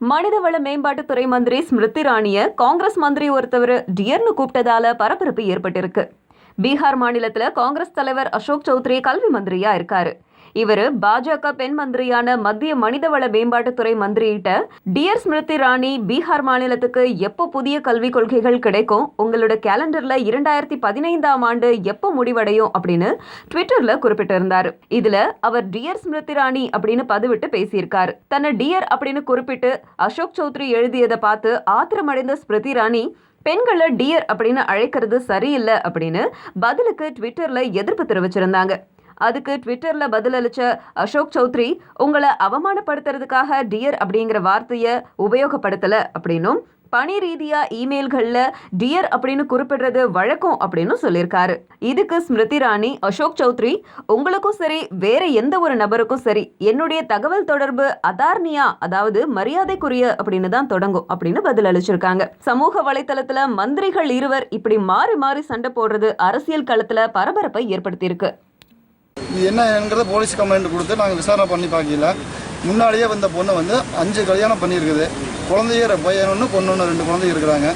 மனிதவள மேம்பாட்டுத்துறை மந்திரி ஸ்மிருதி இராணிய காங்கிரஸ் மந்திரி ஒருத்தவர் டியர்னு கூப்பிட்டதால பரபரப்பு ஏற்பட்டிருக்கு. பீகார் மாநிலத்தில் காங்கிரஸ் தலைவர் அசோக் சௌத்ரி கல்வி மந்திரியா இருக்காரு. இவர் பாஜக பெண் மந்திரியான மத்திய மனிதவள மேம்பாட்டுத்துறை மந்திரியிட்ட டியர் ஸ்மிருதி ராணி பீகார் மாநிலத்துக்கு எப்போ புதிய கல்விக் கொள்கைகள் கிடைக்கும்? உங்களோட கேலண்டர்ல இரண்டாயிரத்தி பதினைந்தாம் ஆண்டு எப்போ முடிவடையும்? அப்படின்னு ட்விட்டர்ல குறிப்பிட்டிருந்தார். இதுல அவர் டியர் ஸ்மிருதி ராணி அப்படின்னு பதிவிட்டு பேசியிருக்காரு. தன்னை டியர் அப்படின்னு குறிப்பிட்டு அசோக் சௌத்ரி எழுதியதை பார்த்து ஆத்திரமடைந்த ஸ்மிருதி ராணி பெண்களை டியர் அப்படின்னு அழைக்கிறது சரியில்லை அப்படின்னு பதிலுக்கு ட்விட்டரில் எதிர்ப்பு தெரிவிச்சிருந்தாங்க. அதுக்கு ட்விட்டரில் பதிலளித்த அசோக் சௌத்ரி உங்களை அவமானப்படுத்துறதுக்காக டியர் அப்படிங்கிற வார்த்தையை உபயோகப்படுத்தலை அப்படின்னும் பணி ரீதியா இமெயில்கள்ல டியர் அப்படின்னு குறிப்பிடுறது வழக்கம் அப்படின்னு சொல்லியிருக்காரு. இதுக்கு ஸ்மிருதி ராணி அசோக் சௌத்ரி உங்களுக்கும் சரி வேற எந்த ஒரு நபருக்கும் சரி என்னுடைய தகவல் தொடர்பு அதார்னியா அதாவது மரியாதைக்குரிய அப்படின்னு தான் தொடங்கும் அப்படின்னு பதில் அளிச்சிருக்காங்க. சமூக வலைதளத்துல மந்திரிகள் இருவர் இப்படி மாறி மாறி சண்டை போடுறது அரசியல் களத்துல பரபரப்பை ஏற்படுத்தியிருக்கு. இது என்னங்கிறத போலீஸ் கம்ப்ளைண்ட் கொடுத்து நாங்கள் விசாரணை பண்ணி பார்க்கல. முன்னாடியே வந்த பொண்ணு வந்து அஞ்சு கல்யாணம் பண்ணியிருக்குது. குழந்தைய பையன் ஒன்று பொண்ணு ஒன்று ரெண்டு குழந்தை இருக்கிறாங்க.